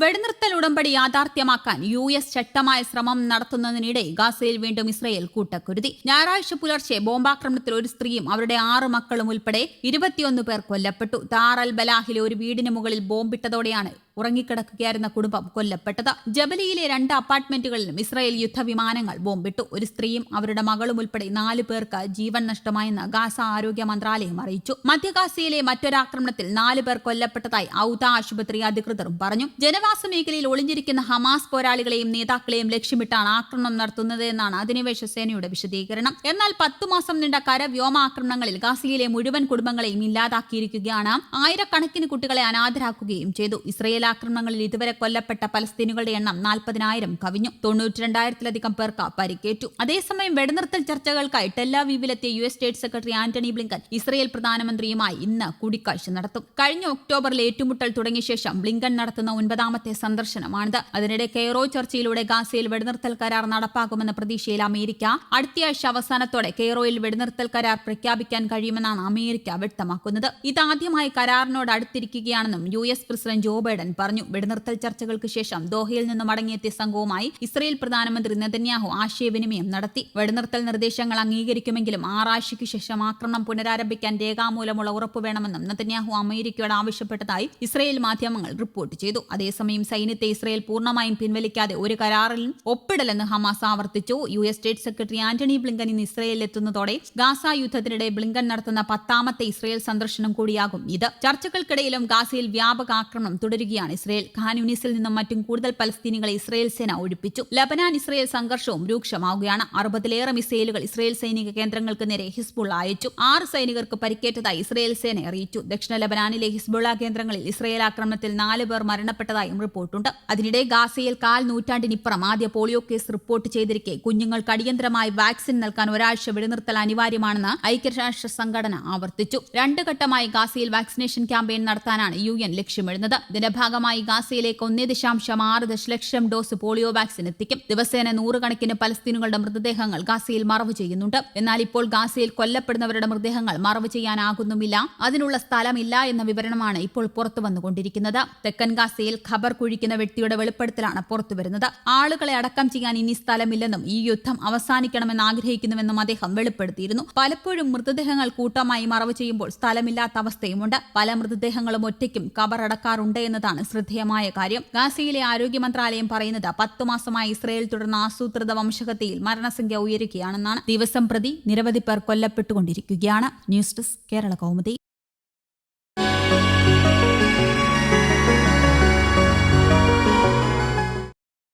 വെടിനിർത്തൽ ഉടമ്പടി യാഥാർത്ഥ്യമാക്കാൻ യു എസ് ശക്തമായ ശ്രമം നടത്തുന്നതിനിടെ ഗാസയിൽ വീണ്ടും ഇസ്രയേൽ കൂട്ടക്കുരുതി. ഞായറാഴ്ച പുലർച്ചെ ബോംബാക്രമണത്തിൽ ഒരു സ്ത്രീയും അവരുടെ ആറ് മക്കളും ഉൾപ്പെടെ ഇരുപത്തിയൊന്ന് പേർ കൊല്ലപ്പെട്ടു. താർ അൽ ബലാഹിലെ ഒരു വീടിന് മുകളിൽ ബോംബിട്ടതോടെയാണ് ഉറങ്ങിക്കിടക്കുകയായിരുന്ന കുടുംബം കൊല്ലപ്പെട്ടത്. ജബലിയിലെ രണ്ട് അപ്പാർട്ട്മെന്റുകളിലും ഇസ്രായേൽ യുദ്ധവിമാനങ്ങൾ ബോംബിട്ടു. ഒരു സ്ത്രീയും അവരുടെ മകളും ഉൾപ്പെടെ നാല് പേർക്ക് ജീവൻ നഷ്ടമായെന്ന് ഗാസ ആരോഗ്യ മന്ത്രാലയം അറിയിച്ചു. മധ്യഗാസയിലെ മറ്റൊരാക്രമണത്തിൽ നാല് പേർ കൊല്ലപ്പെട്ടതായി ഔത ആശുപത്രി അധികൃതരും പറഞ്ഞു. ജനവാസ മേഖലയിൽ ഒളിഞ്ഞിരിക്കുന്ന ഹമാസ് പോരാളികളെയും നേതാക്കളെയും ലക്ഷ്യമിട്ടാണ് ആക്രമണം നടത്തുന്നത് എന്നാണ് അധിനിവേശ സേനയുടെ വിശദീകരണം. എന്നാൽ പത്തു മാസം നീണ്ട കര വ്യോമാക്രമണങ്ങളിൽ ഗാസയിലെ മുഴുവൻ കുടുംബങ്ങളെയും ഇല്ലാതാക്കിയിരിക്കുകയാണ്. ആയിരക്കണക്കിന് കുട്ടികളെ അനാഥരാക്കുകയും ചെയ്തു. ഇസ്രയേൽ ആക്രമണങ്ങളിൽ ഇതുവരെ കൊല്ലപ്പെട്ട പലസ്തീനുകളുടെ എണ്ണം നാൽപ്പതിനായിരം കവിഞ്ഞു. തൊണ്ണൂറ്റിരണ്ടായിരത്തിലധികം പേർക്ക് പരിക്കേറ്റു. അതേസമയം വെടിനിർത്തൽ ചർച്ചകൾക്കായി ടെല്ലാവീവിലെത്തിയ U S state secretary Antony Blinken Israel പ്രധാനമന്ത്രിയുമായി ഇന്ന് കൂടിക്കാഴ്ച നടത്തും. കഴിഞ്ഞ ഒക്ടോബറിൽ ഏറ്റുമുട്ടൽ തുടങ്ങിയ ശേഷം ബ്ലിങ്കൻ നടത്തുന്ന ഒൻപതാമത്തെ സന്ദർശനമാണിത്. അതിനിടെ കെയ്റോ ചർച്ചയിലൂടെ ഗാസയിൽ വെടിനിർത്തൽ കരാർ നടപ്പാക്കുമെന്ന പ്രതീക്ഷയിൽ അമേരിക്ക അടുത്തയാഴ്ച അവസാനത്തോടെ കെയ്റോയിൽ വെടിനിർത്തൽ കരാർ പ്രഖ്യാപിക്കാൻ കഴിയുമെന്നാണ് അമേരിക്ക വ്യക്തമാക്കുന്നത്. ഇതാദ്യമായി കരാറിനോട് അടുത്തിരിക്കുകയാണെന്നും U S president Joe Biden പറഞ്ഞു. വെടിനിർത്തൽ ചർച്ചകൾക്ക് ശേഷം ദോഹയിൽ നിന്ന് മടങ്ങിയെത്തിയ സംഘവുമായി ഇസ്രയേൽ പ്രധാനമന്ത്രി നെതന്യാഹു ആശയവിനിമയം നടത്തി. വെടിനിർത്തൽ നിർദ്ദേശങ്ങൾ അംഗീകരിക്കുമെങ്കിലും ആറാഴ്ചയ്ക്ക് ശേഷം ആക്രമണം പുനരാരംഭിക്കാൻ രേഖാമൂലമുള്ള ഉറപ്പ് വേണമെന്നും നെതന്യാഹു അമേരിക്കയോട് ആവശ്യപ്പെട്ടതായി ഇസ്രയേൽ മാധ്യമങ്ങൾ റിപ്പോർട്ട് ചെയ്തു. അതേസമയം സൈന്യത്തെ ഇസ്രയേൽ പൂർണമായും പിൻവലിക്കാതെ ഒരു കരാറിലും ഒപ്പിടലെന്ന് ഹമാസ് ആവർത്തിച്ചു. U S state secretary Antony Blinken ഇന്ന് ഇസ്രയേലിൽ എത്തുന്നതോടെ ഗാസ യുദ്ധത്തിനിടെ ബ്ലിങ്കൻ നടത്തുന്ന പത്താമത്തെ ഇസ്രയേൽ സന്ദർശനം കൂടിയാകും ഇത്. ചർച്ചകൾക്കിടയിലും ഗാസയിൽ വ്യാപക ആക്രമണം തുടരുകയാണ് ഇസ്രയേൽ. ഖാൻ യൂണിസിൽ നിന്നും മറ്റും കൂടുതൽ പലസ്തീനികളെ ഇസ്രയേൽ സേന ഒഴിപ്പിച്ചു. ലബനാൻ ഇസ്രയേൽ സംഘർഷവും രൂക്ഷമാവുകയാണ്. അറുപതിലേറെ മിസൈലുകൾ ഇസ്രയേൽ സൈനിക കേന്ദ്രങ്ങൾക്ക് നേരെ ഹിസ്ബുൾ അയച്ചു. ആറ് സൈനികർക്ക് പരിക്കേറ്റതായി ഇസ്രയേൽ സേന അറിയിച്ചു. ദക്ഷിണ ലബനാനിലെ ഹിസ്ബുള്ള കേന്ദ്രങ്ങളിൽ ഇസ്രയേൽ ആക്രമണത്തിൽ നാല് പേർ മരണപ്പെട്ടതായും റിപ്പോർട്ടുണ്ട്. അതിനിടെ ഗാസയിൽ കാൽ നൂറ്റാണ്ടിനിപ്പുറം ആദ്യ പോളിയോ കേസ് റിപ്പോർട്ട് ചെയ്തിരിക്കെ കുഞ്ഞുങ്ങൾക്ക് അടിയന്തരമായി വാക്സിൻ നൽകാൻ ഒരാഴ്ച വെടിനിർത്തൽ അനിവാര്യമാണെന്ന് ഐക്യരാഷ്ട്ര സംഘടന ആവർത്തിച്ചു. രണ്ട് ഘട്ടമായി ഗാസയിൽ വാക്സിനേഷൻ ക്യാമ്പയിൻ നടത്താനാണ് യു എൻ ലക്ഷ്യമിടുന്നത്. ഇതിന്റെ ഭാഗമായി ഗാസയിലേക്ക് ഒന്നേ ദശാംശം ആറ് ദശലക്ഷം ഡോസ് പോളിയോ വാക്സിൻ എത്തിക്കും. ദിവസേന നൂറുകണക്കിന് പലസ്തീനുകളുടെ മൃതദേഹങ്ങൾ ഗാസയിൽ മറവ് ചെയ്യുന്നുണ്ട്. എന്നാൽ ഇപ്പോൾ ഗാസയിൽ കൊല്ലപ്പെടുന്നവരുടെ മൃതദേഹങ്ങൾ മറവ് ചെയ്യാനാകുന്നുമില്ല. അതിനുള്ള സ്ഥലമില്ല എന്ന വിവരണമാണ് ഇപ്പോൾ പുറത്തു വന്നുകൊണ്ടിരിക്കുന്നത്. തെക്കൻ ഗാസയിൽ ഖബർ കുഴിക്കുന്ന വ്യക്തിയുടെ വെളിപ്പെടുത്തലാണ് പുറത്തുവരുന്നത് ആളുകളെ അടക്കം ചെയ്യാൻ ഇനി സ്ഥലമില്ലെന്നും ഈ യുദ്ധം അവസാനിക്കണമെന്ന് ആഗ്രഹിക്കുന്നുവെന്നും അദ്ദേഹം വെളിപ്പെടുത്തിയിരുന്നു. പലപ്പോഴും മൃതദേഹങ്ങൾ കൂട്ടമായി മറവ് ചെയ്യുമ്പോൾ സ്ഥലമില്ലാത്ത അവസ്ഥയുമുണ്ട്. പല മൃതദേഹങ്ങളും ഒറ്റയ്ക്കും കബറടക്കാറുണ്ട് അടക്കാറുണ്ട് എന്നതാണ് ശ്രദ്ധേയമായ കാര്യം. ഗാസയിലെ ആരോഗ്യ മന്ത്രാലയം പറയുന്നത് പത്തു മാസമായി ഇസ്രയേൽ തുടർന്ന ആസൂത്രിത വംശഹത്യയിൽ മരണസംഖ്യ ഉയരുകയാണെന്നാണ്. ദിവസം പ്രതി നിരവധി പേർ കൊല്ലപ്പെട്ടുകൊണ്ടിരിക്കുകയാണ്. News desk Kerala Kaumudi.